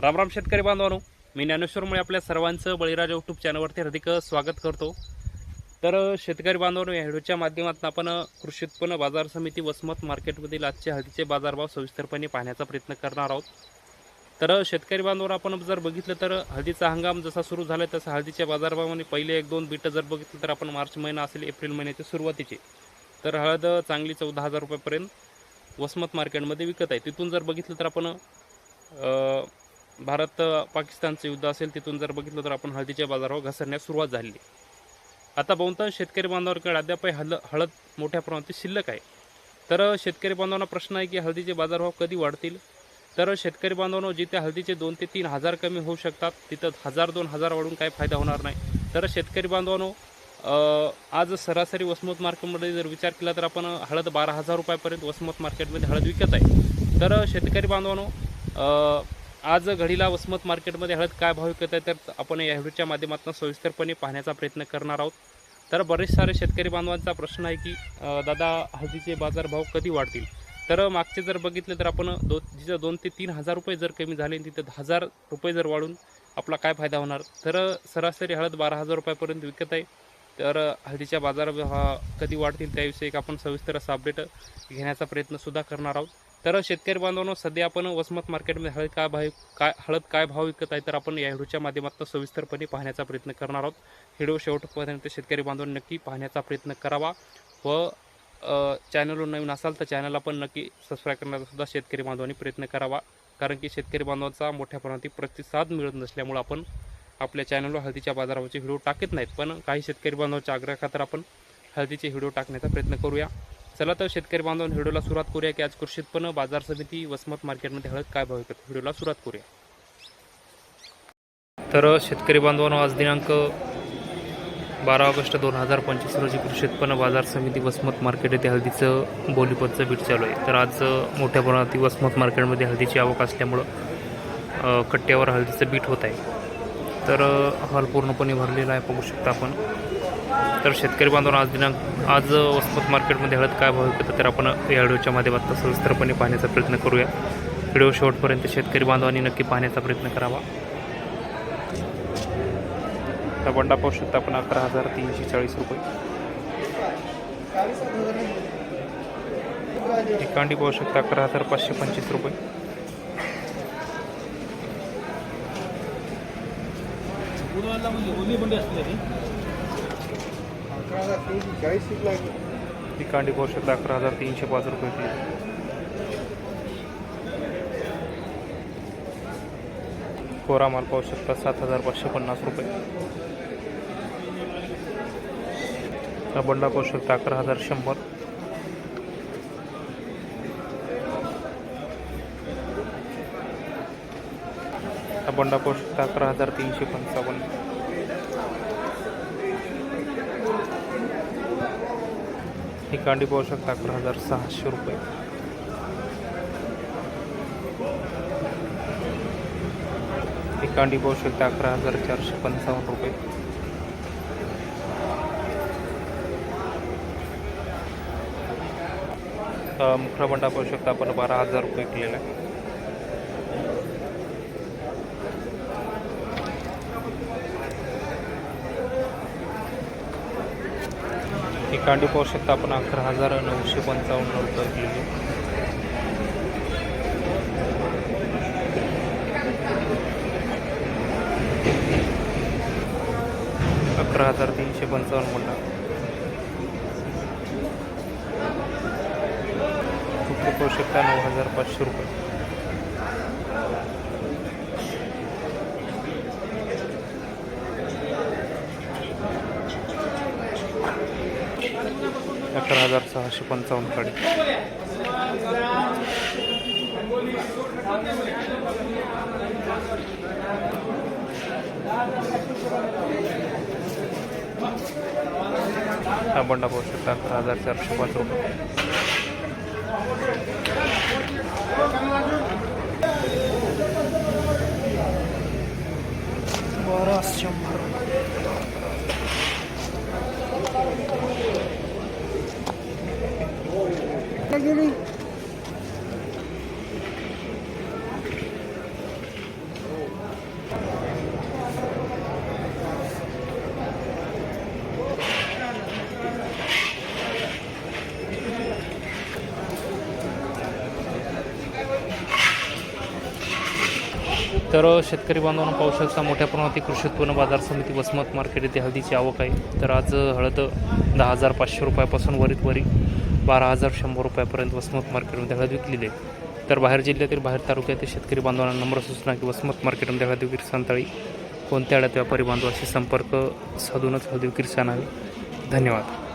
रामराम शेतकरी बांधवानो मी ज्ञानेश्वरमुळे आपल्या सर्वांचं बळीराजा यूट्यूब चॅनलवरती हार्दिक स्वागत करतो. तर शेतकरी बांधवांनो या व्हिडिओच्या माध्यमातून आपण कृषी उत्पन्न बाजार समिती वसमत मार्केटमधील आजचे हळदीचे बाजारभाव सविस्तरपणे पाहण्याचा प्रयत्न करणार आहोत. तर शेतकरी बांधवर आपण जर बघितलं तर हळदीचा हंगाम जसा सुरू झाला आहे तसा हळदीच्या बाजारभावामध्ये पहिले एक दोन बीटं जर बघितलं तर आपण मार्च महिना असेल एप्रिल महिन्याच्या सुरुवातीचे. तर हळद चांगली चौदा हजार रुपयापर्यंत वसमत मार्केटमध्ये विकत आहे. तिथून जर बघितलं तर आपण भारत पाकिस्तानचं युद्ध असेल तिथून जर बघितलं तर आपण हळदीच्या बाजारावर घसरण्यास सुरुवात झाली आता बहुतांश शेतकरी बांधवांकडे अद्यापही हल हळद मोठ्या प्रमाणात शिल्लक आहे. तर शेतकरी बांधवांना प्रश्न आहे की हळदीचे बाजारभाव कधी वाढतील? तर शेतकरी बांधवांनो जिथे हळदीचे दोन ते तीन हजार कमी होऊ शकतात तिथं हजार दोन हजार वाढून काही फायदा होणार नाही. तर शेतकरी बांधवांनो आज सरासरी वसमत मार्केटमध्ये जर विचार केला तर आपण हळद बारा हजार रुपयापर्यंत वसमत मार्केटमध्ये हळद विकत आहे. तर शेतकरी बांधवांनो आज घडीला वसमत मार्केटमध्ये हळद काय भाव विकत आहे तर आपण या व्हिडिओच्या माध्यमातून सविस्तरपणे पाहण्याचा प्रयत्न करणार आहोत. तर बरेच सारे शेतकरी बांधवांचा प्रश्न आहे की दादा हळदीचे बाजारभाव कधी वाढतील? तर मागचे जर बघितले तर आपण दो जिथं दोन ते तीन हजार रुपये जर कमी झाले तिथं दहा हजार रुपये जर वाढून आपला काय फायदा होणार? तर सरासरी हळद बारा हजार रुपयापर्यंत विकत आहे. तर हळदीच्या बाजारभाव कधी वाढतील त्याविषयी एक आपण सविस्तर असं अपडेट घेण्याचा प्रयत्नसुद्धा करणार आहोत. तर शेतकरी बांधवांनो सध्या आपण वसमत मार्केटमध्ये हळद काय भाव काय हळद काय भाव विकत आहे तर आपण या व्हिडिओच्या माध्यमातून सविस्तरपणे पाहण्याचा प्रयत्न करणार आहोत. व्हिडिओ शेवटपर्यंत शेतकरी बांधवांनी नक्की पाहण्याचा प्रयत्न करावा व चॅनलवर नवीन असाल तर चॅनलला पण नक्की सबस्क्राईब करण्याचा सुद्धा शेतकरी बांधवांनी प्रयत्न करावा. कारण की शेतकरी बांधवांचा मोठ्या प्रमाणात प्रतिसाद मिळत नसल्यामुळं आपण आपल्या चॅनलवर हळदीच्या बाजारावरचे व्हिडिओ टाकत नाहीत पण काही शेतकरी बांधवांच्या आग्रहाखातर आपण हळदीचे व्हिडिओ टाकण्याचा प्रयत्न करूया. चला तर शेतकरी बांधवांनी व्हिडिओला सुरुवात करूया की आज कृषी उत्पन्न बाजार समिती वसमत मार्केटमध्ये हळद काय भाव विकत? व्हिडिओला सुरुवात करूया. तर शेतकरी बांधवांनो आज दिनांक बारा ऑगस्ट दोन हजार पंचवीस रोजी कृषी उत्पन्न बाजार समिती वसमत मार्केट येथे हळदीचं बोलीपतचं बीट चालू आहे. तर आज मोठ्या प्रमाणात वसमत मार्केटमध्ये हळदीची आवक असल्यामुळं कट्ट्यावर हळदीचं बीट होत आहे. तर हॉल पूर्णपणे भरलेला आहे बघू शकता आपण. तर शेतकरी बांधवांना आज दिनांक आज वस्मत वसमत मार्केटमध्ये हळद काय भाव विकतं तर आपण या व्हिडिओच्या माध्यमातून सविस्तरपणे पाहण्याचा प्रयत्न करूया. व्हिडिओ शेवटपर्यंत शेतकरी बांधवांनी नक्की पाहण्याचा प्रयत्न करावा. तर बंडा पाहू शकता आपण अकरा हजार तीनशे चाळीस रुपये. एकांडी पाहू शकता अकरा हजार पाचशे पंचवीस रुपये. एकांडी पाहू शकता अकरा हजार तीनशे पाच रुपये कोरा माल पाहू शकता सात हजार पाचशे पन्नास रुपये. हा बंडा पाहू शकता अकरा हजार शंभर. बंडा पाहू अकरा हजार तीनशे पंचावन्न. ही कांडी पाहू शकता अकरा हजार सहाशे रुपये. ही कांडी पाहू शकता अकरा हजार चारशे पंचावन्न रुपये. मुखरा बंडा पाहू शकता आपण बारा हजार रुपये केलेला. आहे ही कांडी पाहू शकता आपण अकरा हजार नऊशे पंचावन्न रुपये केलेली अकरा हजार तीनशे पंचावन्न बंडा पाहू शकता? नऊ हजार पाचशे रुपये. अठरा हजार सहाशे पंचावन्न काढी हा बंडा पाहू शकता अकरा हजार चारशे पाच रुपये तर शेतकरी बांधवांना पाहू शकता मोठ्या प्रमाणात कृषी उत्पन्न बाजार समिती वसमत मार्केट येथे हळदीची आवक आहे. तर आज हळद दहा हजार पाचशे रुपयापासून वरीत वरी बारा हजार शंभर रुपयापर्यंत वसमत मार्केटमध्ये हळद विकलेली आहे. तर बाहेर जिल्ह्यातील बाहेर तालुक्यातील शेतकरी बांधवांना नम्र सूचना की वसमत मार्केटमध्ये हळद विक्री सांताळी. कोणत्या अडत व्यापारी बांधवाशी संपर्क साधूनच हळद विक्री आणावी धन्यवाद.